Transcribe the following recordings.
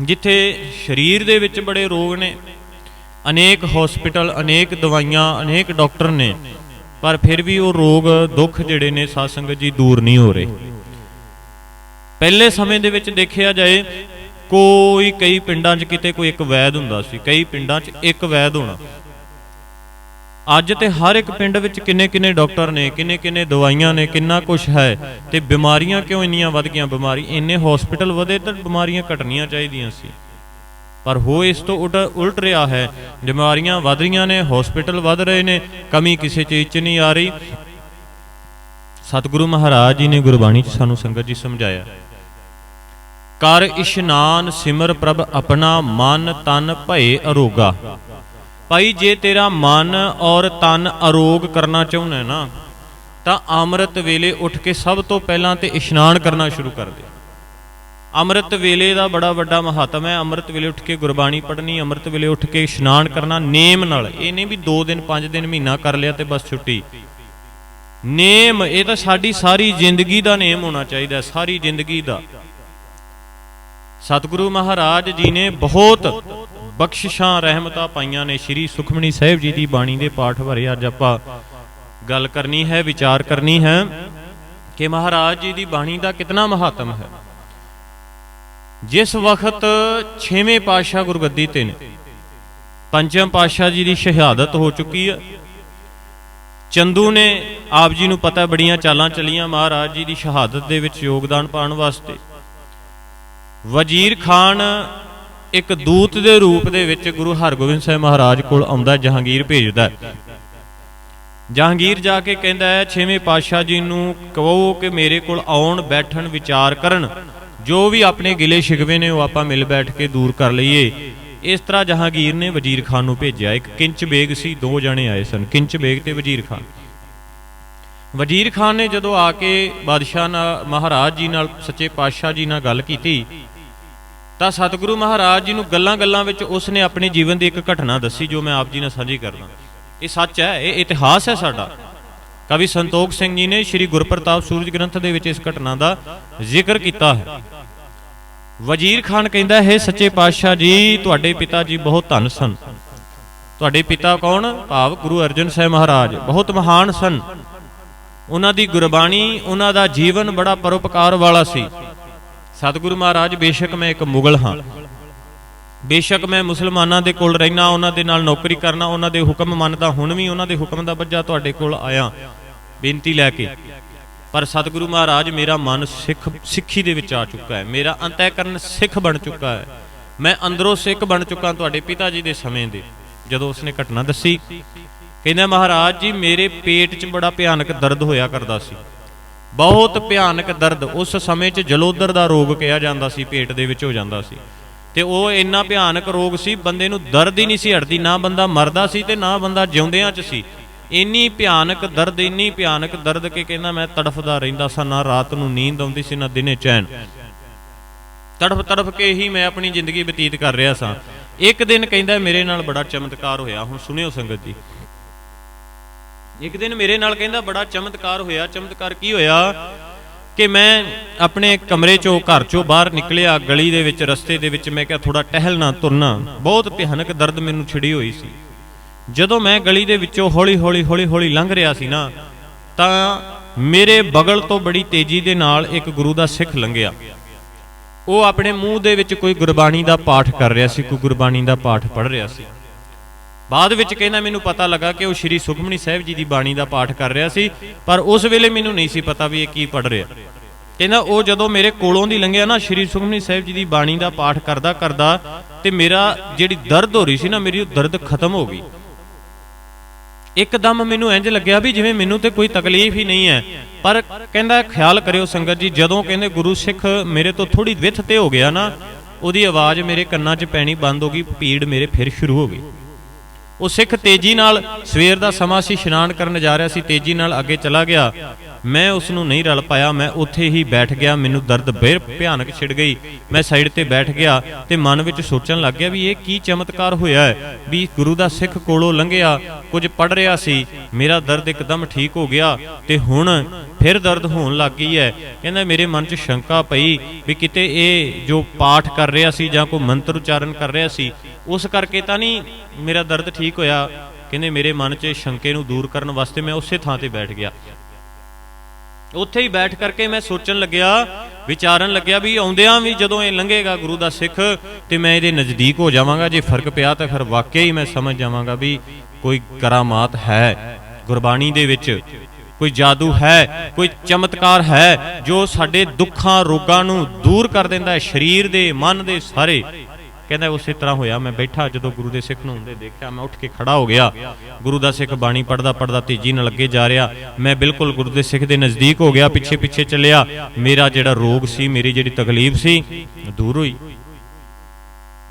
ਜਿੱਥੇ ਸਰੀਰ ਦੇ ਵਿੱਚ ਬੜੇ ਰੋਗ ਨੇ, ਅਨੇਕ ਹਸਪੀਟਲ ਅਨੇਕ ਦਵਾਈਆਂ, ਅਨੇਕ ਡਾਕਟਰ ਨੇ, ਪਰ ਫਿਰ ਵੀ ਉਹ ਰੋਗ ਦੁੱਖ ਜਿਹੜੇ ਨੇ ਸਾਧ ਸੰਗਤ ਜੀ ਦੂਰ ਨਹੀਂ ਹੋ ਰਹੇ। ਪਹਿਲੇ ਸਮੇਂ ਦੇ ਵਿੱਚ ਦੇਖਿਆ ਜਾਏ, ਕੋਈ ਕਈ ਪਿੰਡਾਂ 'ਚ ਕਿਤੇ ਕੋਈ ਇੱਕ ਵੈਦ ਹੁੰਦਾ ਸੀ, ਕਈ ਪਿੰਡਾਂ 'ਚ ਇੱਕ ਵੈਦ ਹੋਣਾ। ਅੱਜ ਤੇ ਹਰ ਇੱਕ ਪਿੰਡ ਵਿੱਚ ਕਿੰਨੇ ਕਿੰਨੇ ਡਾਕਟਰ ਨੇ, ਕਿੰਨੇ ਕਿੰਨੇ ਦਵਾਈਆਂ ਨੇ, ਕਿੰਨਾ ਕੁਝ ਹੈ ਤੇ ਬਿਮਾਰੀਆਂ ਕਿਉਂ ਇੰਨੀਆਂ ਵੱਧ ਗਈਆਂ? ਬਿਮਾਰੀ ਇੰਨੇ ਹਸਪੀਟਲ ਵਧੇ ਤਾਂ ਬਿਮਾਰੀਆਂ ਘਟਣੀਆਂ ਚਾਹੀਦੀਆਂ ਸੀ। ਪਰ ਹੋ ਇਸ ਤੋਂ ਉਲਟ ਉਲਟ ਰਿਹਾ ਹੈ, ਬਿਮਾਰੀਆਂ ਵਧ ਰਹੀਆਂ ਨੇ ਹਸਪੀਟਲ ਵਧ ਰਹੇ ਨੇ, ਕਮੀ ਕਿਸੇ ਚੀਜ਼ 'ਚ ਨਹੀਂ ਆ ਰਹੀ। ਸਤਿਗੁਰੂ ਮਹਾਰਾਜ ਜੀ ਨੇ ਗੁਰਬਾਣੀ 'ਚ ਸਾਨੂੰ ਸੰਗਤ ਜੀ ਸਮਝਾਇਆ, ਕਰ ਇਸ਼ਨਾਨ ਸਿਮਰ ਪ੍ਰਭ ਆਪਣਾ ਮਨ ਤਨ ਭਏ ਅਰੋਗਾ। ਭਾਈ, ਜੇ ਤੇਰਾ ਮਨ ਔਰ ਤਨ ਅਰੋਗ ਕਰਨਾ ਚਾਹੁੰਦਾ ਨਾ, ਤਾਂ ਅੰਮ੍ਰਿਤ ਵੇਲੇ ਉੱਠ ਕੇ ਸਭ ਤੋਂ ਪਹਿਲਾਂ ਤੇ ਇਸ਼ਨਾਨ ਕਰਨਾ ਸ਼ੁਰੂ ਕਰ ਦੇ। ਅੰਮ੍ਰਿਤ ਵੇਲੇ ਦਾ ਬੜਾ ਵੱਡਾ ਮਹੱਤਵ ਹੈ। ਅੰਮ੍ਰਿਤ ਵੇਲੇ ਉੱਠ ਕੇ ਗੁਰਬਾਣੀ ਪੜ੍ਹਨੀ, ਅੰਮ੍ਰਿਤ ਵੇਲੇ ਉੱਠ ਕੇ ਇਸ਼ਨਾਨ ਕਰਨਾ, ਨੇਮ ਨਾਲ। ਇਹ ਨਹੀਂ ਵੀ 2 ਦਿਨ 5 ਦਿਨ, ਮਹੀਨਾ ਕਰ ਲਿਆ ਤੇ ਬਸ ਛੁੱਟੀ। ਨੇਮ, ਇਹ ਤਾਂ ਸਾਡੀ ਸਾਰੀ ਜ਼ਿੰਦਗੀ ਦਾ ਨੇਮ ਹੋਣਾ ਚਾਹੀਦਾ ਸਾਰੀ ਜ਼ਿੰਦਗੀ ਦਾ। ਸਤਿਗੁਰੂ ਮਹਾਰਾਜ ਜੀ ਨੇ ਬਹੁਤ ਬਖਸ਼ਿਸ਼ਾਂ ਰਹਿਮਤਾਂ ਪਾਈਆਂ ਨੇ ਸ੍ਰੀ ਸੁਖਮਣੀ ਸਾਹਿਬ ਜੀ ਦੀ ਬਾਣੀ ਦੇ ਪਾਠ ਬਾਰੇ ਅੱਜ ਆਪਾਂ ਗੱਲ ਕਰਨੀ ਹੈ, ਵਿਚਾਰ ਕਰਨੀ ਹੈ ਕਿ ਮਹਾਰਾਜ ਜੀ ਦੀ ਬਾਣੀ ਦਾ ਕਿਤਨਾ ਮਹੱਤਮ ਹੈ। ਜਿਸ ਵਕਤ 6ਵੇਂ ਪਾਤਸ਼ਾਹ ਗੁਰਗੱਦੀ ਤੇ ਨੇ ਪੰਜਮ ਪਾਤਸ਼ਾਹ ਜੀ ਦੀ ਸ਼ਹਾਦਤ ਹੋ ਚੁੱਕੀ ਹੈ। ਚੰਦੂ ਨੇ ਆਪ ਜੀ ਨੂੰ ਪਤਾ ਬੜੀਆਂ ਚਾਲਾਂ ਚਲੀਆਂ ਮਹਾਰਾਜ ਜੀ ਦੀ ਸ਼ਹਾਦਤ ਦੇ ਵਿੱਚ ਯੋਗਦਾਨ ਪਾਉਣ ਵਾਸਤੇ। ਵਜ਼ੀਰ ਖਾਨ ਇੱਕ ਦੂਤ ਦੇ ਰੂਪ ਦੇ ਵਿੱਚ ਗੁਰੂ ਹਰਗੋਬਿੰਦ ਸਾਹਿਬ ਮਹਾਰਾਜ ਕੋਲ ਆਉਂਦਾ ਜਹਾਂਗੀਰ ਭੇਜਦਾ ਜਹਾਂਗੀਰ ਜਾ ਕੇ ਕਹਿੰਦਾ ਹੈ, ਛੇਵੇਂ ਪਾਤਸ਼ਾਹ ਜੀ ਨੂੰ ਕਹੋ ਕਿ ਮੇਰੇ ਕੋਲ ਆਉਣ, ਬੈਠਣ, ਵਿਚਾਰ ਕਰਨ। ਜੋ ਵੀ ਆਪਣੇ ਗਿਲੇ ਸ਼ਿਕਵੇ ਨੇ, ਉਹ ਆਪਾਂ ਮਿਲ ਬੈਠ ਕੇ ਦੂਰ ਕਰ ਲਈਏ। ਇਸ ਤਰ੍ਹਾਂ ਜਹਾਂਗੀਰ ਨੇ ਵਜ਼ੀਰ ਖਾਨ ਨੂੰ ਭੇਜਿਆ। ਇੱਕ ਕਿੰਚ ਬੇਗ ਸੀ, ਦੋ ਜਣੇ ਆਏ ਸਨ, ਕਿੰਚ ਬੇਗ ਤੇ ਵਜ਼ੀਰ ਖਾਨ। ਵਜ਼ੀਰ ਖਾਨ ਨੇ ਜਦੋਂ ਆ ਕੇ ਬਾਦਸ਼ਾਹ ਨਾਲ, ਮਹਾਰਾਜ ਜੀ ਨਾਲ, ਸੱਚੇ ਪਾਤਸ਼ਾਹ ਜੀ ਨਾਲ ਗੱਲ ਕੀਤੀ ਤਾਂ ਸਤਿਗੁਰੂ ਮਹਾਰਾਜ ਜੀ ਨੂੰ ਗੱਲਾਂ-ਗੱਲਾਂ ਵਿੱਚ ਉਸ ਨੇ ਆਪਣੇ ਜੀਵਨ ਦੀ ਇੱਕ ਘਟਨਾ ਦੱਸੀ ਜੋ ਮੈਂ ਆਪ ਜੀ ਨਾਲ ਸਾਂਝੀ ਕਰਦਾ। ਇਹ ਸੱਚ ਹੈ, ਇਹ ਇਤਿਹਾਸ ਹੈ ਸਾਡਾ। ਕਵੀ ਸੰਤੋਖ ਸਿੰਘ ਜੀ ਨੇ ਸ੍ਰੀ ਗੁਰਪ੍ਰਤਾਪ ਸੂਰਜ ਗ੍ਰੰਥ ਦੇ ਵਿੱਚ ਇਸ ਘਟਨਾ ਦਾ ਜ਼ਿਕਰ ਕੀਤਾ ਹੈ। ਵਜ਼ੀਰ ਖਾਨ ਕਹਿੰਦਾ, ਹੈ ਸੱਚੇ ਪਾਤਸ਼ਾਹ ਜੀ, ਤੁਹਾਡੇ ਪਿਤਾ ਜੀ ਬਹੁਤ ਧਨ ਸਨ। ਤੁਹਾਡੇ ਪਿਤਾ ਕੌਣ? ਭਾਵ ਗੁਰੂ ਅਰਜਨ ਸਾਹਿਬ ਮਹਾਰਾਜ। ਬਹੁਤ ਮਹਾਨ ਸਨ। ਉਹਨਾਂ ਦੀ ਗੁਰਬਾਣੀ, ਉਹਨਾਂ ਦਾ ਜੀਵਨ ਬੜਾ ਪਰਉਪਕਾਰ ਵਾਲਾ ਸੀ। ਸਤਿਗੁਰੂ ਮਹਾਰਾਜ, ਬੇਸ਼ੱਕ ਮੈਂ ਇੱਕ ਮੁਗਲ ਹਾਂ। ਬੇਸ਼ੱਕ ਮੈਂ ਮੁਸਲਮਾਨਾਂ ਦੇ ਕੋਲ ਰਹਿਣਾ, ਉਹਨਾਂ ਦੇ ਨਾਲ ਨੌਕਰੀ ਕਰਨਾ, ਉਹਨਾਂ ਦੇ ਹੁਕਮ ਮੰਨਦਾ, ਹੁਣ ਵੀ ਉਹਨਾਂ ਦੇ ਹੁਕਮ ਦਾ ਬੱਜਾ ਤੁਹਾਡੇ ਕੋਲ ਆਇਆ। ਬੇਨਤੀ ਲੈ ਕੇ। ਪਰ ਸਤਿਗੁਰੂ ਮਹਾਰਾਜ, ਮੇਰਾ ਮਨ ਸਿੱਖ, ਸਿੱਖੀ ਦੇ ਵਿੱਚ ਆ ਚੁੱਕਾ ਹੈ। ਮੇਰਾ ਅੰਤःਕਰਨ ਸਿੱਖ ਬਣ ਚੁੱਕਾ ਹੈ। ਮੈਂ ਅੰਦਰੋਂ ਸਿੱਖ ਬਣ ਚੁੱਕਾ ਤੁਹਾਡੇ ਪਿਤਾ ਜੀ ਦੇ ਸਮੇਂ ਦੇ। ਜਦੋਂ ਉਸਨੇ ਘਟਨਾ ਦੱਸੀ, ਕਹਿੰਦਾ, ਮਹਾਰਾਜ ਜੀ, ਮੇਰੇ ਪੇਟ 'ਚ ਬੜਾ ਭਿਆਨਕ ਦਰਦ ਹੋਇਆ ਕਰਦਾ ਸੀ। ਬਹੁਤ ਭਿਆਨਕ ਦਰਦ ਉਸ ਸਮੇਂ 'ਚ ਜਲੋਦਰ ਦਾ ਰੋਗ ਕਿਹਾ ਜਾਂਦਾ ਸੀ, ਪੇਟ ਦੇ ਵਿੱਚ ਹੋ ਜਾਂਦਾ ਸੀ। ਤੇ ਉਹ ਇੰਨਾ ਭਿਆਨਕ ਰੋਗ ਸੀ, ਬੰਦੇ ਨੂੰ ਦਰਦ ਹੀ ਨਹੀਂ ਸੀ ਹਟਦੀ, ਨਾ ਬੰਦਾ ਮਰਦਾ ਸੀ ਤੇ ਨਾ ਬੰਦਾ ਜਿਉਂਦਿਆਂ 'ਚ ਸੀ। ਇੰਨੀ ਭਿਆਨਕ ਦਰਦ, ਇੰਨੀ ਭਿਆਨਕ ਦਰਦ ਕਿ ਕਹਿੰਦਾ ਮੈਂ ਤੜਫਦਾ ਰਹਿੰਦਾ ਸਾਂ, ਨਾ ਰਾਤ ਨੂੰ ਨੀਂਦ ਆਉਂਦੀ ਸੀ, ਨਾ ਦਿਨੇ ਚੈਨ। ਤੜਫ ਤੜਫ ਕੇ ਹੀ ਮੈਂ ਆਪਣੀ ਜ਼ਿੰਦਗੀ ਬਤੀਤ ਕਰ ਰਿਹਾ ਸਾਂ। ਇੱਕ ਦਿਨ ਕਹਿੰਦਾ ਮੇਰੇ ਨਾਲ ਬੜਾ ਚਮਤਕਾਰ ਹੋਇਆ, ਹੁਣ ਸੁਣਿਓ ਸੰਗਤ ਜੀ। ਇੱਕ ਦਿਨ ਮੇਰੇ ਨਾਲ ਕਹਿੰਦਾ ਬੜਾ ਚਮਤਕਾਰ ਹੋਇਆ। ਚਮਤਕਾਰ ਕੀ ਹੋਇਆ? ਕਿ ਮੈਂ ਆਪਣੇ ਕਮਰੇ ਚੋਂ, ਘਰ ਚੋਂ ਬਾਹਰ ਨਿਕਲਿਆ, ਗਲੀ ਦੇ ਵਿੱਚ, ਰਸਤੇ ਦੇ ਵਿੱਚ ਮੈਂ ਕਿਹਾ ਥੋੜਾ ਟਹਿਲਣਾ ਤੁਰਨਾ। ਬਹੁਤ ਭਿਆਨਕ ਦਰਦ ਮੈਨੂੰ ਛਿੜੀ ਹੋਈ ਸੀ। ਜਦੋਂ ਮੈਂ ਗਲੀ ਦੇ ਵਿੱਚੋਂ ਹੌਲੀ ਹੌਲੀ ਹੌਲੀ ਹੌਲੀ ਲੰਘ ਰਿਹਾ ਸੀ ਨਾ, ਤਾਂ ਮੇਰੇ ਬਗਲ ਤੋਂ ਬੜੀ ਤੇਜ਼ੀ ਦੇ ਨਾਲ ਇੱਕ ਗੁਰੂ ਦਾ ਸਿੱਖ ਲੰਘਿਆ। ਉਹ ਆਪਣੇ ਮੂੰਹ ਦੇ ਵਿੱਚ ਕੋਈ ਗੁਰਬਾਣੀ ਦਾ ਪਾਠ ਕਰ ਰਿਹਾ ਸੀ, ਕੋਈ ਗੁਰਬਾਣੀ ਦਾ ਪਾਠ ਪੜ੍ਹ ਰਿਹਾ ਸੀ। ਬਾਅਦ ਵਿੱਚ ਕਹਿੰਦਾ ਮੈਨੂੰ ਪਤਾ ਲੱਗਾ ਕਿ ਉਹ ਸ਼੍ਰੀ ਸੁਖਮਨੀ ਸਾਹਿਬ ਜੀ ਦੀ ਬਾਣੀ ਦਾ ਪਾਠ ਕਰ ਰਿਹਾ ਸੀ, ਪਰ ਉਸ ਵੇਲੇ ਮੈਨੂੰ ਨਹੀਂ ਸੀ ਪਤਾ ਵੀ ਇਹ ਕੀ ਪੜ੍ਹ ਰਿਹਾ। ਕਹਿੰਦਾ ਉਹ ਜਦੋਂ ਮੇਰੇ ਕੋਲੋਂ ਦੀ ਲੰਘਿਆ ਨਾ, ਸ਼੍ਰੀ ਸੁਖਮਨੀ ਸਾਹਿਬ ਜੀ ਦੀ ਬਾਣੀ ਦਾ ਪਾਠ ਕਰਦਾ ਕਰਦਾ ਤੇ ਮੇਰਾ ਜਿਹੜੀ ਦਰਦ ਹੋ ਰਹੀ ਸੀ ਨਾ, ਮੇਰੀ ਉਹ ਦਰਦ ਖਤਮ ਹੋ ਗਈ। ਇੱਕਦਮ ਮੈਨੂੰ ਇੰਜ ਲੱਗਿਆ ਵੀ ਜਿਵੇਂ ਮੈਨੂੰ ਤੇ ਕੋਈ ਤਕਲੀਫ ਹੀ ਨਹੀਂ ਹੈ। ਪਰ ਕਹਿੰਦਾ, ਖਿਆਲ ਕਰਿਓ ਸੰਗਤ ਜੀ, ਜਦੋਂ ਕਹਿੰਦੇ ਗੁਰੂ ਸਿੱਖ ਮੇਰੇ ਤੋਂ ਥੋੜੀ ਵਿਥ ਤੇ ਹੋ ਗਿਆ ਨਾ, ਉਹਦੀ ਆਵਾਜ਼ ਮੇਰੇ ਕੰਨਾਂ 'ਚ ਪੈਣੀ ਬੰਦ ਹੋ ਗਈ ਪੀੜ ਮੇਰੇ ਫਿਰ ਸ਼ੁਰੂ ਹੋ ਗਈ। ਉਹ ਸਿੱਖ ਤੇਜ਼ੀ ਨਾਲ ਸਵੇਰ ਦਾ ਸਮਾਂ ਸੀ, ਇਸ਼ਨਾਨ ਕਰਨ ਜਾ ਰਿਹਾ ਸੀ, ਤੇਜ਼ੀ ਨਾਲ ਅੱਗੇ ਚਲਾ ਗਿਆ। ਮੈਂ ਉਸ ਨੂੰ ਨਹੀਂ ਰਲ ਪਾਇਆ, ਮੈਂ ਉੱਥੇ ਹੀ ਬੈਠ ਗਿਆ, ਮੈਨੂੰ ਦਰਦ ਬੇਰ ਭਿਆਨਕ ਛਿੜ ਗਈ। ਮੈਂ ਸਾਈਡ ਤੇ ਬੈਠ ਗਿਆ ਤੇ ਮਨ ਵਿੱਚ ਸੋਚਣ ਲੱਗ ਗਿਆ ਵੀ ਇਹ ਕੀ ਚਮਤਕਾਰ ਹੋਇਆ ਹੈ, ਵੀ ਗੁਰੂ ਦਾ ਸਿੱਖ ਕੋਲੋਂ ਲੰਘਿਆ, ਕੁਝ ਪੜ ਰਿਹਾ ਸੀ, ਮੇਰਾ ਦਰਦ ਇੱਕਦਮ ਠੀਕ ਹੋ ਗਿਆ ਤੇ ਹੁਣ ਫਿਰ ਦਰਦ ਹੋਣ ਲੱਗ ਗਈ ਹੈ। ਕਹਿੰਦਾ ਮੇਰੇ ਮਨ 'ਚ ਸ਼ੰਕਾ ਪਈ ਵੀ ਕਿਤੇ ਇਹ ਜੋ ਪਾਠ ਕਰ ਰਿਹਾ ਸੀ ਜਾਂ ਕੋਈ ਮੰਤਰ ਉਚਾਰਨ ਕਰ ਰਿਹਾ ਸੀ, ਉਸ ਕਰਕੇ ਤਾਂ ਨਹੀਂ ਮੇਰਾ ਦਰਦ ਠੀਕ ਹੋਇਆ। ਕਹਿੰਦੇ ਮੇਰੇ ਮਨ 'ਚ ਸ਼ੰਕੇ ਨੂੰ ਦੂਰ ਕਰਨ ਵਾਸਤੇ ਮੈਂ ਉਸੇ ਥਾਂ ਤੇ ਬੈਠ ਗਿਆ। ਉੱਥੇ ਹੀ ਬੈਠ ਕਰਕੇ ਮੈਂ ਸੋਚਣ ਲੱਗਿਆ, ਵਿਚਾਰਨ ਲੱਗਿਆ ਵੀ ਆਉਂਦਿਆਂ ਵੀ ਜਦੋਂ ਇਹ ਲੰਘੇਗਾ ਗੁਰੂ ਦਾ ਸਿੱਖ ਤੇ ਮੈਂ ਇਹਦੇ ਨਜ਼ਦੀਕ ਹੋ ਜਾਵਾਂਗਾ। ਜੇ ਫ਼ਰਕ ਪਿਆ ਤਾਂ ਫਿਰ ਵਾਕਿਆ ਹੀ ਮੈਂ ਸਮਝ ਜਾਵਾਂਗਾ ਵੀ ਕੋਈ ਕਰਾਮਾਤ ਹੈ, ਗੁਰਬਾਣੀ ਦੇ ਵਿੱਚ। ਕੋਈ ਜਾਦੂ ਹੈ, ਕੋਈ ਚਮਤਕਾਰ ਹੈ ਜੋ ਸਾਡੇ ਦੁੱਖਾਂ, ਰੋਗਾਂ ਨੂੰ ਦੂਰ ਕਰ ਦਿੰਦਾ ਹੈ, ਸਰੀਰ ਦੇ, ਮਨ ਦੇ ਸਾਰੇ। ਕਹਿੰਦਾ ਉਸੇ ਤਰ੍ਹਾਂ ਹੋਇਆ, ਮੈਂ ਬੈਠਾ ਜਦੋਂ ਗੁਰੂ ਦੇ ਸਿੱਖ ਨੂੰ ਹੁੰਦੇ ਦੇਖਿਆ, ਮੈਂ ਉੱਠ ਕੇ ਖੜਾ ਹੋ ਗਿਆ। ਗੁਰੂ ਦਾ ਸਿੱਖ ਬਾਣੀ ਪੜਦਾ ਪੜਦਾ ਤੇਜ਼ੀ ਨਾਲ ਅੱਗੇ ਜਾ ਰਿਹਾ। ਮੈਂ ਬਿਲਕੁਲ ਗੁਰੂ ਦੇ ਸਿੱਖ ਦੇ ਨਜ਼ਦੀਕ ਹੋ ਗਿਆ, ਪਿੱਛੇ ਪਿੱਛੇ ਚੱਲਿਆ। ਮੇਰਾ ਜਿਹੜਾ ਰੋਗ ਸੀ, ਮੇਰੀ ਜਿਹੜੀ ਤਕਲੀਫ ਸੀ ਦੂਰ ਹੋਈ।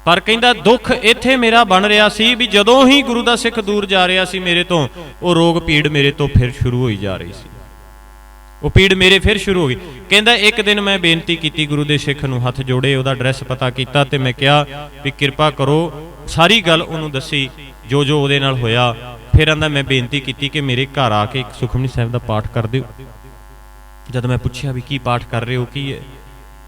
ਪਰ ਕਹਿੰਦਾ, ਦੁੱਖ ਇੱਥੇ ਮੇਰਾ ਬਣ ਰਿਹਾ ਸੀ ਵੀ ਜਦੋਂ ਹੀ ਗੁਰੂ ਦਾ ਸਿੱਖ ਦੂਰ ਜਾ ਰਿਹਾ ਸੀ ਮੇਰੇ ਤੋਂ, ਉਹ ਰੋਗ ਪੀੜ ਮੇਰੇ ਤੋਂ ਫਿਰ ਸ਼ੁਰੂ ਹੋਈ ਜਾ ਰਹੀ ਸੀ। ਉਹ ਪੀੜ ਮੇਰੇ ਫਿਰ ਸ਼ੁਰੂ ਹੋ ਗਈ। ਕਹਿੰਦਾ, ਇੱਕ ਦਿਨ ਮੈਂ ਬੇਨਤੀ ਕੀਤੀ ਗੁਰੂ ਦੇ ਸਿੱਖ ਨੂੰ, ਹੱਥ ਜੋੜੇ, ਉਹਦਾ ਐਡਰੈਸ ਪਤਾ ਕੀਤਾ ਤੇ ਮੈਂ ਕਿਹਾ ਵੀ ਕਿਰਪਾ ਕਰੋ, ਸਾਰੀ ਗੱਲ ਉਹਨੂੰ ਦੱਸੀ, ਜੋ ਜੋ ਉਹਦੇ ਨਾਲ ਹੋਇਆ। ਫਿਰ ਆਂਦਾ ਮੈਂ ਬੇਨਤੀ ਕੀਤੀ ਕਿ ਮੇਰੇ ਘਰ ਆ ਕੇ ਇੱਕ ਸੁਖਮਨੀ ਸਾਹਿਬ ਦਾ ਪਾਠ ਕਰ ਦਿਓ। ਜਦ ਮੈਂ ਪੁੱਛਿਆ ਵੀ ਕੀ ਪਾਠ ਕਰ ਰਹੇ ਹੋ, ਕੀ ਹੈ?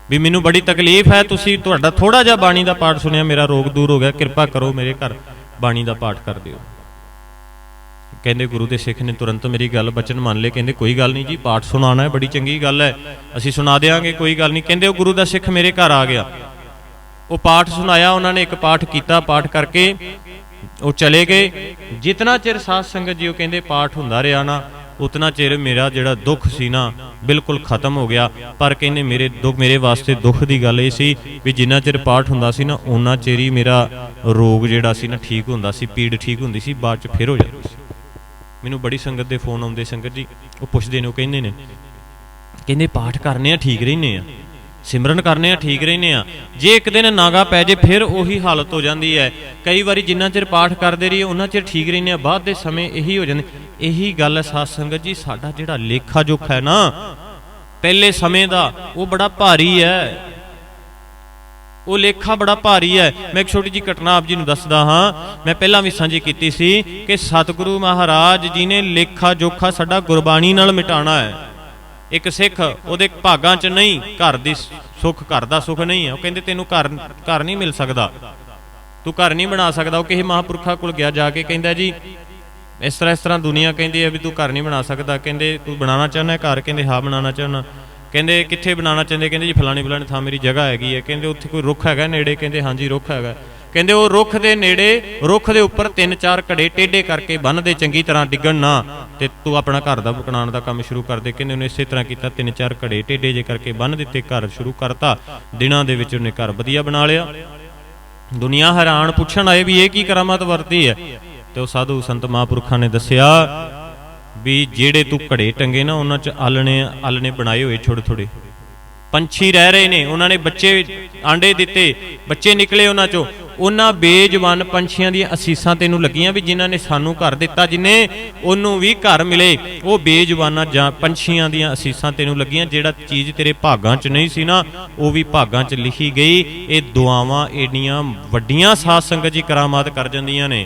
ਵੀ ਮੈਨੂੰ ਬੜੀ ਤਕਲੀਫ ਹੈ, ਤੁਸੀਂ ਤੁਹਾਡਾ ਥੋੜਾ ਜਿਹਾ ਬਾਣੀ ਦਾ ਪਾਠ ਸੁਣਿਆ, ਮੇਰਾ ਰੋਗ ਦੂਰ ਹੋ ਗਿਆ, ਕਿਰਪਾ ਕਰੋ ਮੇਰੇ ਘਰ ਬਾਣੀ ਦਾ ਪਾਠ ਕਰ ਦਿਓ। ਕਹਿੰਦੇ ਗੁਰੂ ਦੇ ਸਿੱਖ ਨੇ ਤੁਰੰਤ ਮੇਰੀ ਗੱਲ ਬਚਨ ਮੰਨ ਲਏ। ਕਹਿੰਦੇ ਕੋਈ ਗੱਲ ਨਹੀਂ ਜੀ, ਪਾਠ ਸੁਣਾਉਣਾ ਹੈ, ਬੜੀ ਚੰਗੀ ਗੱਲ ਹੈ। ਅਸੀਂ ਸੁਣਾ ਦੇਵਾਂਗੇ ਕੋਈ ਗੱਲ ਨਹੀਂ। ਕਹਿੰਦੇ ਉਹ ਗੁਰੂ ਦਾ ਸਿੱਖ ਮੇਰੇ ਘਰ ਆ ਗਿਆ। ਉਹ ਪਾਠ ਸੁਣਾਇਆ, ਉਹਨਾਂ ਨੇ ਇੱਕ ਪਾਠ ਕੀਤਾ। ਪਾਠ ਕਰਕੇ ਉਹ ਚਲੇ ਗਏ। ਜਿਤਨਾ ਚਿਰ ਸਾਧ ਸੰਗਤ ਜੀ ਉਹ ਕਹਿੰਦੇ ਪਾਠ ਹੁੰਦਾ ਰਿਹਾ ਨਾ, ਉਤਨਾ ਚਿਰ ਮੇਰਾ ਜਿਹੜਾ ਦੁੱਖ ਸੀ ਨਾ, ਬਿਲਕੁਲ ਖਤਮ ਹੋ ਗਿਆ। ਪਰ ਕਹਿੰਦੇ ਮੇਰੇ ਦੁੱਖ, ਮੇਰੇ ਵਾਸਤੇ ਦੁੱਖ ਦੀ ਗੱਲ ਇਹ ਸੀ ਵੀ ਜਿੰਨਾ ਚਿਰ ਪਾਠ ਹੁੰਦਾ ਸੀ ਨਾ ਉਹਨਾਂ ਚਿਰ ਹੀ ਮੇਰਾ ਰੋਗ ਜਿਹੜਾ ਸੀ ਨਾ ਠੀਕ ਹੁੰਦਾ ਸੀ, ਪੀੜ ਠੀਕ ਹੁੰਦੀ ਸੀ, ਬਾਅਦ ਚ ਫਿਰ ਹੋ ਜਾਂਦੀ ਸੀ। ਮੈਨੂੰ ਬੜੀ ਸੰਗਤ ਦੇ ਫੋਨ ਆਉਂਦੇ, ਸੰਗਤ ਜੀ, ਉਹ ਪੁੱਛਦੇ ਨੇ, ਉਹ ਕਹਿੰਦੇ ਨੇ, ਕਹਿੰਦੇ ਪਾਠ ਕਰਨੇ ਆ, ਠੀਕ ਰਹਿੰਦੇ ਆ, ਸਿਮਰਨ ਕਰਨੇ ਆ, ਠੀਕ ਰਹਿੰਦੇ ਆ। ਜੇ ਇੱਕ ਦਿਨ ਨਾਗਾ ਪੈ ਜੇ, ਫਿਰ ਉਹੀ ਹਾਲਤ ਹੋ ਜਾਂਦੀ ਹੈ। ਕਈ ਵਾਰੀ ਜਿੰਨਾ ਚਿਰ ਪਾਠ ਕਰਦੇ ਰਹੀਏ, ਉਹਨਾਂ ਚਿਰ ਠੀਕ ਰਹਿੰਦੇ ਆ, ਬਾਅਦ ਦੇ ਸਮੇਂ ਇਹੀ ਹੋ ਜਾਂਦੇ। ਇਹੀ ਗੱਲ ਹੈ ਸਾਧ ਸੰਗਤ ਜੀ, ਸਾਡਾ ਜਿਹੜਾ ਲੇਖਾ ਜੋਖਾ ਹੈ ਨਾ, ਪਹਿਲੇ ਸਮੇਂ ਦਾ, ਉਹ ਬੜਾ ਭਾਰੀ ਹੈ। ਉਹ ਲੇਖਾ ਬੜਾ ਭਾਰੀ ਹੈ। ਮੈਂ ਇੱਕ ਛੋਟੀ ਜੀ ਘਟਨਾ ਆਪ ਜੀ ਨੂੰ ਦੱਸਦਾ ਹਾਂ। ਮੈਂ ਪਹਿਲਾਂ ਵੀ ਸਾਂਝੀ ਕੀਤੀ ਸੀ ਕਿ ਸਤਿਗੁਰੂ ਮਹਾਰਾਜ ਜੀ ਨੇ ਲੇਖਾ ਜੋਖਾ ਸਾਡਾ ਗੁਰਬਾਣੀ ਨਾਲ ਮਿਟਾਣਾ ਹੈ। ਇੱਕ ਸਿੱਖ ਉਹਦੇ ਭਾਗਾਂ 'ਚ ਨਹੀਂ, ਘਰ ਦੀ ਸੁੱਖ, ਘਰ ਦਾ ਸੁੱਖ ਨਹੀਂ ਹੈ। ਉਹ ਕਹਿੰਦੇ ਤੈਨੂੰ ਘਰ ਘਰ ਨਹੀਂ ਮਿਲ ਸਕਦਾ। ਤੂੰ ਘਰ ਨਹੀਂ ਬਣਾ ਸਕਦਾ। ਉਹ ਕਿਸੇ ਮਹਾਂਪੁਰਖਾ ਕੋਲ ਗਿਆ ਜਾ ਕੇ ਕਹਿੰਦਾ ਜੀ, ਇਸ ਤਰ੍ਹਾਂ ਇਸ ਤਰ੍ਹਾਂ ਦੁਨੀਆ ਕਹਿੰਦੀ ਹੈ ਵੀ ਤੂੰ ਘਰ ਨਹੀਂ ਬਣਾ ਸਕਦਾ। ਕਹਿੰਦੇ ਤੂੰ ਬਣਾਉਣਾ ਚਾਹੁੰਦਾ ਘਰ? ਕਹਿੰਦੇ ਹਾਂ, ਬਣਾਉਣਾ ਚਾਹੁੰਦਾ। ਕਹਿੰਦੇ ਕਿੱਥੇ ਬਣਾਉਣਾ ਚਾਹੁੰਦੇ? ਕਹਿੰਦੇ ਜੀ ਫਲਾਣੀ ਫਲਾਣੀ ਥਾਂ ਮੇਰੀ ਜਗ੍ਹਾ ਹੈਗੀ ਹੈ। ਕਹਿੰਦੇ ਉੱਥੇ ਕੋਈ ਰੁੱਖ ਹੈਗਾ ਨੇੜੇ? ਕਹਿੰਦੇ ਹਾਂਜੀ, ਰੁੱਖ ਹੈਗਾ। ਕਹਿੰਦੇ ਉਹ ਰੁੱਖ ਦੇ ਨੇੜੇ, ਰੁੱਖ ਦੇ ਉੱਪਰ ਤਿੰਨ ਚਾਰ ਘੜੇ ਟੇਢੇ ਕਰਕੇ ਬੰਨ ਦੇ ਚੰਗੀ ਤਰ੍ਹਾਂ ਡਿੱਗਣ ਨਾ ਤੇ ਤੂੰ ਆਪਣਾ ਘਰ ਦਾ ਬਣਾਉਣ ਦਾ ਕੰਮ ਸ਼ੁਰੂ ਕਰ ਦੇ। ਕਹਿੰਦੇ ਉਹਨੇ ਇਸੇ ਤਰ੍ਹਾਂ ਕੀਤਾ, ਤਿੰਨ ਚਾਰ ਘੜੇ ਟੇਢੇ ਜੇ ਕਰਕੇ ਬੰਨ ਦਿੱਤੇ, ਘਰ ਸ਼ੁਰੂ ਕਰਤਾ। ਦਿਨਾਂ ਦੇ ਵਿੱਚ ਉਹਨੇ ਘਰ ਵਧੀਆ ਬਣਾ ਲਿਆ। ਦੁਨੀਆ ਹੈਰਾਨ ਪੁੱਛਣ ਆਏ ਵੀ ਇਹ ਕੀ ਕਰਾਮਾਤ ਵਰਤੀ ਹੈ? ਤੇ ਉਹ ਸਾਧੂ ਸੰਤ ਮਹਾਂਪੁਰਖਾਂ ਨੇ ਦੱਸਿਆ ਵੀ ਜਿਹੜੇ ਤੂੰ ਘੜੇ ਟੰਗੇ ਨਾ, ਉਹਨਾਂ 'ਚ ਆਲਣੇ ਆਲਣੇ ਬਣਾਏ ਹੋਏ ਛੋਟੇ ਥੋੜੇ ਪੰਛੀ ਰਹਿ ਰਹੇ ਨੇ, ਉਹਨਾਂ ਨੇ ਬੱਚੇ ਆਂਡੇ ਦਿੱਤੇ, ਬੱਚੇ ਨਿਕਲੇ ਉਹਨਾਂ 'ਚੋਂ। ਉਹਨਾਂ ਬੇਜਵਾਨ ਪੰਛੀਆਂ ਦੀਆਂ ਅਸੀਸਾਂ ਤੈਨੂੰ ਲੱਗੀਆਂ ਵੀ ਜਿਨ੍ਹਾਂ ਨੇ ਸਾਨੂੰ ਘਰ ਦਿੱਤਾ, ਜਿਨੇ ਉਹਨੂੰ ਵੀ ਘਰ ਮਿਲੇ। ਉਹ ਬੇਜਵਾਨਾਂ ਜਾਂ ਪੰਛੀਆਂ ਦੀਆਂ ਅਸੀਸਾਂ ਤੈਨੂੰ ਲੱਗੀਆਂ, ਜਿਹੜਾ ਚੀਜ਼ ਤੇਰੇ ਭਾਗਾਂ 'ਚ ਨਹੀਂ ਸੀ ਨਾ, ਉਹ ਵੀ ਭਾਗਾਂ 'ਚ ਲਿਖੀ ਗਈ। ਇਹ ਦੁਆਵਾਂ ਏਡੀਆਂ ਵੱਡੀਆਂ ਸਾਧ ਸੰਗਤ ਜੀ ਕਰਾਮਾਤ ਕਰ ਜਾਂਦੀਆਂ ਨੇ।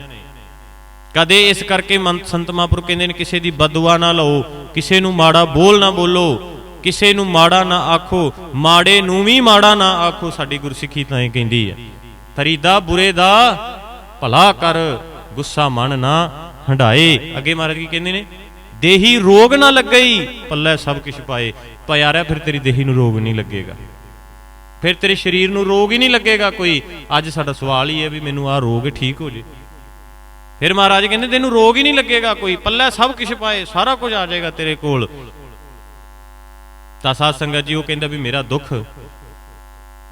ਕਦੇ ਇਸ ਕਰਕੇ ਮੰਤ ਸੰਤ ਮਹਾਂਪੁਰ ਕਹਿੰਦੇ ਨੇ ਕਿਸੇ ਦੀ ਬਦਦੁਆ ਨਾ ਲਓ, ਕਿਸੇ ਨੂੰ ਮਾੜਾ ਬੋਲ ਨਾ ਬੋਲੋ, ਕਿਸੇ ਨੂੰ ਮਾੜਾ ਨਾ ਆਖੋ, ਮਾੜੇ ਨੂੰ ਵੀ ਮਾੜਾ ਨਾ ਆਖੋ, ਸਾਡੀ ਗੁਰਸਿੱਖੀ ਤਾਂ ਇਹ ਕਹਿੰਦੀ ਹੈ। ਫਰੀਦਾ ਬੁਰੇ ਦਾ, ਭਲਾ ਕਰ, ਗੁੱਸਾ ਮਨ ਨਾ ਹੰਡਾਏ ਅੱਗੇ ਮਹਾਰਾਜ ਕੀ ਕਹਿੰਦੇ ਨੇ? ਦੇਹੀ ਰੋਗ ਨਾ ਲੱਗਈ, ਪੱਲੇ ਸਭ ਕੁਝ ਪਾਏ। ਪਿਆਰਿਆ ਫਿਰ ਤੇਰੀ ਦੇਹੀ ਨੂੰ ਰੋਗ ਨਹੀਂ ਲੱਗੇਗਾ। ਫਿਰ ਤੇਰੇ ਸਰੀਰ ਨੂੰ ਰੋਗ ਹੀ ਨਹੀਂ ਲੱਗੇਗਾ ਕੋਈ। ਅੱਜ ਸਾਡਾ ਸਵਾਲ ਹੀ ਹੈ ਵੀ ਮੈਨੂੰ ਆਹ ਰੋਗ ਠੀਕ ਹੋ ਜੇ। ਫਿਰ ਮਹਾਰਾਜ ਕਹਿੰਦੇ, ਤੈਨੂੰ ਰੋਗ ਹੀ ਨਹੀਂ ਲੱਗੇਗਾ ਕੋਈ, ਪੱਲੇ ਸਭ ਕੁਝ ਪਾਏ, ਸਾਰਾ ਕੁਝ ਆ ਜਾਏਗਾ ਤੇਰੇ ਕੋਲ। ਤਾਂ ਸਾਧ ਸੰਗਤ ਜੀ ਉਹ ਕਹਿੰਦਾ ਵੀ, ਮੇਰਾ ਦੁੱਖ,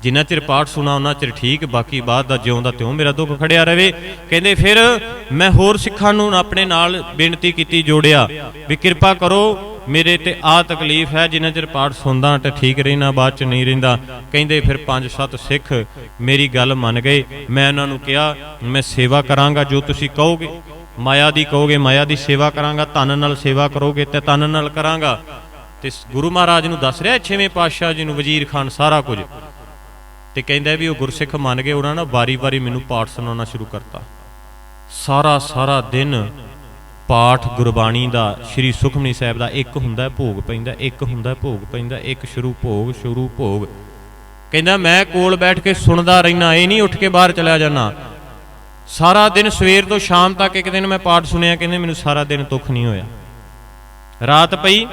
ਜਿੰਨਾ ਚਿਰ ਪਾਠ ਸੁਣਾ ਉਹਨਾਂ ਚਿਰ ਠੀਕ, ਬਾਕੀ ਬਾਅਦ ਦਾ ਜਿਉਂ ਦਾ ਤਿਉਂ ਮੇਰਾ ਦੁੱਖ ਖੜਿਆ ਰਵੇ। ਕਹਿੰਦੇ, ਫਿਰ ਮੈਂ ਹੋਰ ਸਿੱਖਾਂ ਨੂੰ ਆਪਣੇ ਨਾਲ ਬੇਨਤੀ ਕੀਤੀ, ਜੋੜਿਆ ਵੀ ਕਿਰਪਾ ਕਰੋ ਮੇਰੇ ਤੇ ਆ ਤਕਲੀਫ ਹੈ, ਜਿੰਨਾ ਚਿਰ ਪਾਠ ਸੁਣਦਾ ਤਾਂ ਠੀਕ ਰਹਿਣਾ ਬਾਅਦ ਚ ਨਹੀਂ ਰਹਿੰਦਾ। ਕਹਿੰਦੇ ਫਿਰ ਪੰਜ ਸੱਤ ਸਿੱਖ ਮੇਰੀ ਗੱਲ ਮੰਨ ਗਏ। ਮੈਂ ਉਹਨਾਂ ਨੂੰ ਕਿਹਾ, ਮੈਂ ਸੇਵਾ ਕਰਾਂਗਾ ਜੋ ਤੁਸੀਂ ਕਹੋਗੇ। ਮਾਇਆ ਦੀ ਕਹੋਗੇ, ਮਾਇਆ ਦੀ ਸੇਵਾ ਕਰਾਂਗਾ, ਧਨ ਨਾਲ ਸੇਵਾ ਕਰੋਗੇ ਤੇ ਧਨ ਨਾਲ ਕਰਾਂਗਾ। ਤੇ ਗੁਰੂ ਮਹਾਰਾਜ ਨੂੰ ਦੱਸ ਰਿਹਾ ਛੇਵੇਂ ਪਾਤਸ਼ਾਹ ਜੀ ਨੂੰ, ਵਜ਼ੀਰ ਖਾਨ ਸਾਰਾ ਕੁਝ। ਤੇ ਕਹਿੰਦਾ ਵੀ ਉਹ ਗੁਰਸਿੱਖ ਮੰਨ ਗਏ, ਉਹਨਾਂ ਨੇ ਵਾਰੀ-ਵਾਰੀ ਮੈਨੂੰ ਪਾਠ ਸੁਣਾਉਣਾ ਸ਼ੁਰੂ ਕਰਤਾ। ਸਾਰਾ ਸਾਰਾ ਦਿਨ ਪਾਠ ਗੁਰਬਾਣੀ ਦਾ ਸ੍ਰੀ ਸੁਖਮਨੀ ਸਾਹਿਬ ਦਾ ਇੱਕ ਹੁੰਦਾ ਭੋਗ ਪੈਂਦਾ, ਇੱਕ ਹੁੰਦਾ ਭੋਗ ਪੈਂਦਾ, ਇੱਕ ਸ਼ੁਰੂ ਭੋਗ ਸ਼ੁਰੂ ਭੋਗ। ਕਹਿੰਦਾ, ਮੈਂ ਕੋਲ ਬੈਠ ਕੇ ਸੁਣਦਾ ਰਹਿਣਾ ਇਹ ਨਹੀਂ ਉੱਠ ਕੇ ਬਾਹਰ ਚਲਾ ਜਾਣਾ ਸਾਰਾ ਦਿਨ ਸਵੇਰ ਤੋਂ ਸ਼ਾਮ ਤੱਕ ਇੱਕ ਦਿਨ ਮੈਂ ਪਾਠ ਸੁਣਿਆ, ਕਹਿੰਦੇ, ਮੈਨੂੰ ਸਾਰਾ ਦਿਨ ਦੁੱਖ ਨਹੀਂ ਹੋਇਆ। ਰਾਤ ਪਈ,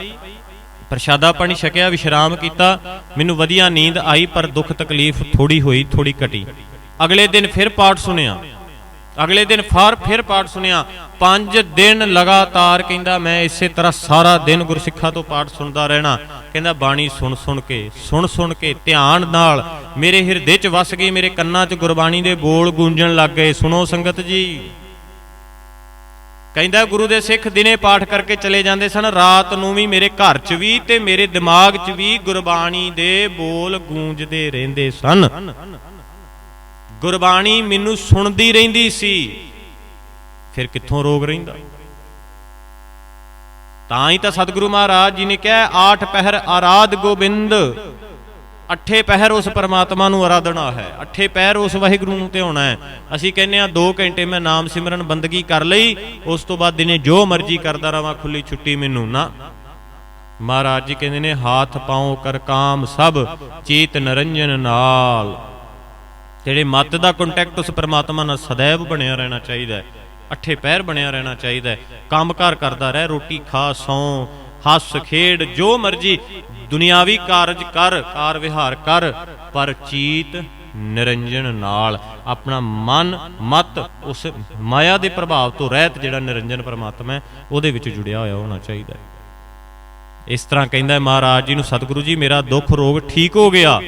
ਪ੍ਰਸ਼ਾਦਾ ਪਾਣੀ ਛਕਿਆ, ਵਿਸ਼ਰਾਮ ਕੀਤਾ, ਮੈਨੂੰ ਵਧੀਆ ਨੀਂਦ ਆਈ, ਪਰ ਦੁੱਖ ਤਕਲੀਫ ਥੋੜੀ ਹੋਈ ਥੋੜੀ ਘਟੀ। ਅਗਲੇ ਦਿਨ ਫਿਰ ਪਾਠ ਸੁਣਿਆ। ਅਗਲੇ ਦਿਨ ਫਾਰ ਫਿਰ ਪਾਠ ਸੁਣਿਆ। ਪੰਜ ਦਿਨ ਲਗਾਤਾਰ ਕਹਿੰਦਾ, ਮੈਂ ਇਸੇ ਤਰ੍ਹਾਂ ਸਾਰਾ ਦਿਨ ਗੁਰਸਿੱਖਾਂ ਤੋਂ ਪਾਠ ਸੁਣਦਾ ਰਹਿਣਾ। ਕਹਿੰਦਾ, ਬਾਣੀ ਸੁਣ ਸੁਣ ਕੇ, ਸੁਣ ਸੁਣ ਕੇ ਧਿਆਨ ਨਾਲ ਮੇਰੇ ਹਿਰਦੇ 'ਚ ਵਸ ਗਈ ਮੇਰੇ ਕੰਨਾਂ 'ਚ ਗੁਰਬਾਣੀ ਦੇ ਬੋਲ ਗੂੰਜਣ ਲੱਗ ਗਏ। ਸੁਣੋ ਸੰਗਤ ਜੀ। ਕਹਿੰਦਾ, ਗੁਰੂ ਦੇ ਸਿੱਖ ਦਿਨੇ ਪਾਠ ਕਰਕੇ ਚਲੇ ਜਾਂਦੇ ਸਨ। ਰਾਤ ਨੂੰ ਵੀ ਮੇਰੇ ਘਰ 'ਚ ਵੀ ਤੇ ਮੇਰੇ ਦਿਮਾਗ 'ਚ ਵੀ ਗੁਰਬਾਣੀ ਦੇ ਬੋਲ ਗੂੰਜਦੇ ਰਹਿੰਦੇ ਸਨ। ਗੁਰਬਾਣੀ ਮੈਨੂੰ ਸੁਣਦੀ ਰਹਿੰਦੀ ਸੀ, ਫਿਰ ਕਿੱਥੋਂ ਰੋਗ ਰਹਿੰਦਾ? ਤਾਂ ਹੀ ਤਾਂ ਸਤਿਗੁਰੂ ਮਹਾਰਾਜ ਜੀ ਨੇ ਕਿਹਾ, ਆਠ ਪਹਿਰ ਆਰਾਧ ਗੋਬਿੰਦ, ਅੱਠੇ ਪਹਿਰ ਉਸ ਪਰਮਾਤਮਾ ਨੂੰ ਆਰਾਧਣਾ ਹੈ, ਅੱਠੇ ਪਹਿਰ ਉਸ ਵਾਹਿਗੁਰੂ ਨੂੰ ਧਿਆਉਣਾ ਹੈ। ਅਸੀਂ ਕਹਿੰਦੇ ਆ 2 ਘੰਟੇ ਮੈਂ ਨਾਮ ਸਿਮਰਨ ਬੰਦਗੀ ਕਰ ਲਈ, ਉਸ ਤੋਂ ਬਾਅਦ ਦਿਨੇ ਜੋ ਮਰਜ਼ੀ ਕਰਦਾ ਰਵਾਂ ਖੁੱਲੀ ਛੁੱਟੀ ਮੈਨੂੰ ਨਾ। ਮਹਾਰਾਜ ਜੀ ਕਹਿੰਦੇ ਨੇ, ਹਾਥ ਪਾਉ ਕਰ ਕਾਮ ਸਭ, ਚੇਤ ਨਰੰਜਨ ਨਾਲ। ਜਿਹੜੇ ਮਤ ਦਾ ਕੰਟੈਕਟ ਉਸ ਪਰਮਾਤਮਾ ਨਾਲ ਸदैव ਬਣਿਆ ਰਹਿਣਾ ਚਾਹੀਦਾ ਹੈ, ਅੱਠੇ ਪੈਰ ਬਣਿਆ ਰਹਿਣਾ ਚਾਹੀਦਾ ਹੈ, ਕੰਮਕਾਰ ਕਰਦਾ ਰਹਿ, ਰੋਟੀ ਖਾ, ਸੌ, ਹੱਸ, ਖੇਡ, ਜੋ ਮਰਜ਼ੀ, ਦੁਨਿਆਵੀ ਕਾਰਜ ਕਰ, ਕਾਰ ਵਿਹਾਰ ਕਰ, ਪਰ ਚੀਤ ਨਿਰੰਜਨ ਨਾਲ, ਆਪਣਾ ਮਨ, ਮਤ ਉਸ ਮਾਇਆ ਦੇ ਪ੍ਰਭਾਵ ਤੋਂ ਰਹਿਤ ਜਿਹੜਾ ਨਿਰੰਜਨ ਪਰਮਾਤਮਾ ਹੈ, ਉਹਦੇ ਵਿੱਚ ਜੁੜਿਆ ਹੋਇਆ ਹੋਣਾ ਚਾਹੀਦਾ ਹੈ। ਇਸ ਤਰ੍ਹਾਂ ਕਹਿੰਦਾ ਮਹਾਰਾਜ ਜੀ ਨੂੰ, ਸਤਿਗੁਰੂ ਜੀ, ਮੇਰਾ ਦੁੱਖ ਰੋਗ ਠੀਕ ਹੋ ਗਿਆ।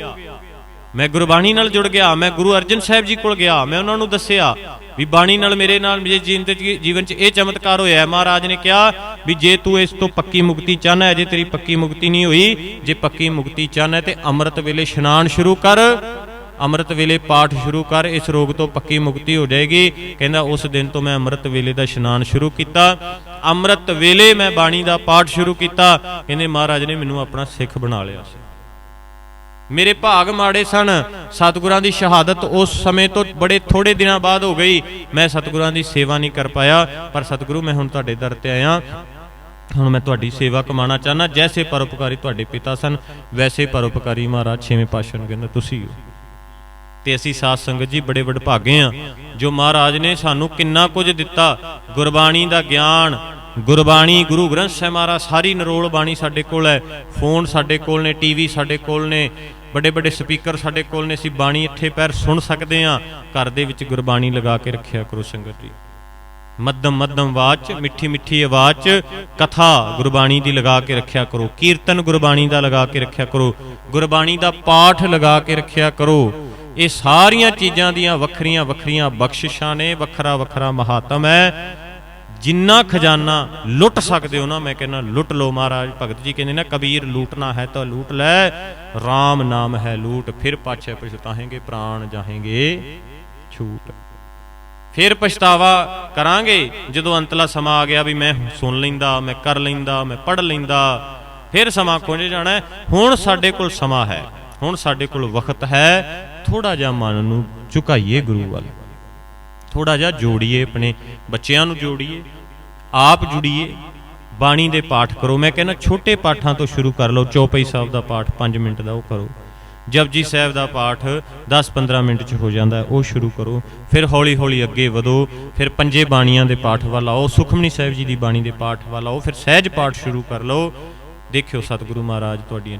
ਮੈਂ ਗੁਰਬਾਣੀ ਨਾਲ ਜੁੜ ਗਿਆ, ਮੈਂ ਗੁਰੂ ਅਰਜਨ ਸਾਹਿਬ ਜੀ ਕੋਲ ਗਿਆ, ਮੈਂ ਉਹਨਾਂ ਨੂੰ ਦੱਸਿਆ ਵੀ ਬਾਣੀ ਨਾਲ ਮੇਰੇ ਨਾਲ ਮੇਰੇ ਜੀਵਨ ਜੀਵਨ 'ਚ ਇਹ ਚਮਤਕਾਰ ਹੋਇਆ ਮਹਾਰਾਜ ਨੇ ਕਿਹਾ ਵੀ ਜੇ ਤੂੰ ਇਸ ਤੋਂ ਪੱਕੀ ਮੁਕਤੀ ਚਾਹਨਾ ਹੈ, ਜੇ ਤੇਰੀ ਪੱਕੀ ਮੁਕਤੀ ਨਹੀਂ ਹੋਈ, ਜੇ ਪੱਕੀ ਮੁਕਤੀ ਚਾਹਨਾ ਹੈ ਤੇ ਅੰਮ੍ਰਿਤ ਵੇਲੇ ਇਸ਼ਨਾਨ ਸ਼ੁਰੂ ਕਰ, ਅੰਮ੍ਰਿਤ ਵੇਲੇ ਪਾਠ ਸ਼ੁਰੂ ਕਰ, ਇਸ ਰੋਗ ਤੋਂ ਪੱਕੀ ਮੁਕਤੀ ਹੋ ਜਾਏਗੀ। ਕਹਿੰਦਾ, ਉਸ ਦਿਨ ਤੋਂ ਮੈਂ ਅੰਮ੍ਰਿਤ ਵੇਲੇ ਦਾ ਇਸ਼ਨਾਨ ਸ਼ੁਰੂ ਕੀਤਾ। ਅੰਮ੍ਰਿਤ ਵੇਲੇ ਮੈਂ ਬਾਣੀ ਦਾ ਪਾਠ ਸ਼ੁਰੂ ਕੀਤਾ। ਕਹਿੰਦੇ, ਮਹਾਰਾਜ ਨੇ ਮੈਨੂੰ ਆਪਣਾ ਸਿੱਖ ਬਣਾ ਲਿਆ ਸੀ। ਮੇਰੇ ਭਾਗ ਮਾੜੇ ਸਨ। ਸਤਿਗੁਰਾਂ ਦੀ ਸ਼ਹਾਦਤ ਉਸ ਸਮੇਂ ਤੋਂ ਬੜੇ ਥੋੜੇ ਦਿਨਾਂ ਬਾਅਦ ਹੋ ਗਈ। ਮੈਂ ਸਤਿਗੁਰਾਂ ਦੀ ਸੇਵਾ ਨਹੀਂ ਕਰ ਪਾਇਆ, ਪਰ ਸਤਿਗੁਰੂ, ਮੈਂ ਹੁਣ ਤੁਹਾਡੇ ਦਰ ਤੇ ਆਇਆ। ਹੁਣ ਮੈਂ ਤੁਹਾਡੀ ਸੇਵਾ ਕਮਾਣਾ ਚਾਹਨਾ ਜੈਸੇ ਪਰਉਪਕਾਰੀ ਤੁਹਾਡੇ ਪਿਤਾ ਸਨ, ਵੈਸੇ ਪਰਉਪਕਾਰੀ ਮਹਾਰਾਜ ਛੇਵੇਂ ਪਾਤਸ਼ਾਹ ਨੂੰ ਕਹਿੰਦਾ, ਤੁਸੀਂ ਹੋ। ਤੇ ਅਸੀਂ ਸਾਧ ਸੰਗਤ ਜੀ ਬੜੇ ਵਡਭਾਗੇ ਆ ਜੋ ਮਹਾਰਾਜ ਨੇ ਸਾਨੂੰ ਕਿੰਨਾ ਕੁਝ ਦਿੱਤਾ। ਗੁਰਬਾਣੀ ਦਾ ਗਿਆਨ, ਗੁਰਬਾਣੀ, ਗੁਰੂ ਗ੍ਰੰਥ ਸਾਹਿਬ ਮਹਾਰਾਜ, ਸਾਰੀ ਨਰੋਲ ਬਾਣੀ ਸਾਡੇ ਕੋਲ ਹੈ। ਫੋਨ ਸਾਡੇ ਕੋਲ ਨੇ, ਟੀਵੀ ਸਾਡੇ ਕੋਲ ਨੇ। ਵੱਡੇ ਵੱਡੇ ਸਪੀਕਰ ਸਾਡੇ ਕੋਲ ਨੇ, ਅਸੀਂ ਬਾਣੀ ਇੱਥੇ ਪੈਰ ਸੁਣ ਸਕਦੇ ਆ ਘਰ ਦੇ ਵਿੱਚ ਗੁਰਬਾਣੀ ਲਗਾ ਕੇ ਰੱਖਿਆ ਕਰੋ ਸੰਗਤ ਜੀ। ਮੱਧਮ ਮੱਧਮ ਆਵਾਜ਼ ਚ ਮਿੱਠੀ ਮਿੱਠੀ ਆਵਾਜ਼ ਚ ਕਥਾ ਗੁਰਬਾਣੀ ਦੀ ਲਗਾ ਕੇ ਰੱਖਿਆ ਕਰੋ। ਕੀਰਤਨ ਗੁਰਬਾਣੀ ਦਾ ਲਗਾ ਕੇ ਰੱਖਿਆ ਕਰੋ। ਗੁਰਬਾਣੀ ਦਾ ਪਾਠ ਲਗਾ ਕੇ ਰੱਖਿਆ ਕਰੋ। ਇਹ ਸਾਰੀਆਂ ਚੀਜ਼ਾਂ ਦੀਆਂ ਵੱਖਰੀਆਂ ਵੱਖਰੀਆਂ ਬਖਸ਼ਿਸ਼ਾਂ ਨੇ, ਵੱਖਰਾ ਵੱਖਰਾ ਮਹਾਤਮ ਹੈ। ਜਿੰਨਾ ਖਜ਼ਾਨਾ ਲੁੱਟ ਸਕਦੇ ਹੋ ਨਾ, ਮੈਂ ਕਹਿੰਦਾ ਲੁੱਟ ਲਓ ਮਹਾਰਾਜ, ਭਗਤ ਜੀ ਕਹਿੰਦੇ ਨਾ, ਕਬੀਰ ਲੂਟਣਾ ਹੈ ਤਾਂ ਲੂਟ ਲੈ RAM ਨਾਮ ਹੈ ਲੂਟ, ਫਿਰ ਪਾਛੇ ਪਛਤਾਹੇਂਗੇ, ਪ੍ਰਾਣ ਜਾਹੇਂਗੇ ਛੂਟ। ਫਿਰ ਪਛਤਾਵਾ ਕਰਾਂਗੇ, ਜਦੋਂ ਅੰਤਲਾ ਸਮਾਂ ਆ ਗਿਆ ਵੀ ਮੈਂ ਸੁਣ ਲੈਂਦਾ, ਮੈਂ ਕਰ ਲੈਂਦਾ, ਮੈਂ ਪੜ ਲੈਂਦਾ, ਫਿਰ ਸਮਾਂ ਖੁੰਝ ਜਾਣਾ ਹੁਣ ਸਾਡੇ ਕੋਲ ਸਮਾਂ ਹੈ, ਹੁਣ ਸਾਡੇ ਕੋਲ ਵਕਤ ਹੈ ਥੋੜਾ ਜਿਹਾ ਮਨ ਨੂੰ ਝੁਕਾਈਏ ਗੁਰੂ ਵੱਲ। ਥੋੜਾ ਜਿਹਾ ਜੋੜੀਏ, ਆਪਣੇ ਬੱਚਿਆਂ ਨੂੰ ਜੋੜੀਏ, ਆਪ ਜੁੜੀਏ। ਬਾਣੀ ਦੇ ਪਾਠ ਕਰੋ। ਮੈਂ ਕਹਿੰਦਾ ਛੋਟੇ ਪਾਠਾਂ ਤੋਂ ਸ਼ੁਰੂ ਕਰ ਲਓ। ਚੌਪਈ ਸਾਹਿਬ ਦਾ ਪਾਠ 5 ਮਿੰਟ ਦਾ ਉਹ ਕਰੋ। ਜਪਜੀ ਸਾਹਿਬ ਦਾ ਪਾਠ 10-15 ਮਿੰਟ ਚ ਹੋ ਜਾਂਦਾ ਉਹ ਸ਼ੁਰੂ ਕਰੋ। ਫਿਰ ਹੌਲੀ-ਹੌਲੀ ਅੱਗੇ ਵਧੋ। ਫਿਰ ਪੰਜੇ ਬਾਣੀਆਂ ਦੇ ਪਾਠ ਵੱਲ ਆਓ। ਸੁਖਮਨੀ ਸਾਹਿਬ ਜੀ ਦੀ ਬਾਣੀ ਦੇ ਪਾਠ ਵੱਲ ਆਓ। ਫਿਰ ਸਹਿਜ ਪਾਠ ਸ਼ੁਰੂ ਕਰ ਲਓ। ਦੇਖਿਓ ਸਤਿਗੁਰੂ ਮਹਾਰਾਜ ਤੁਹਾਡੀਆਂ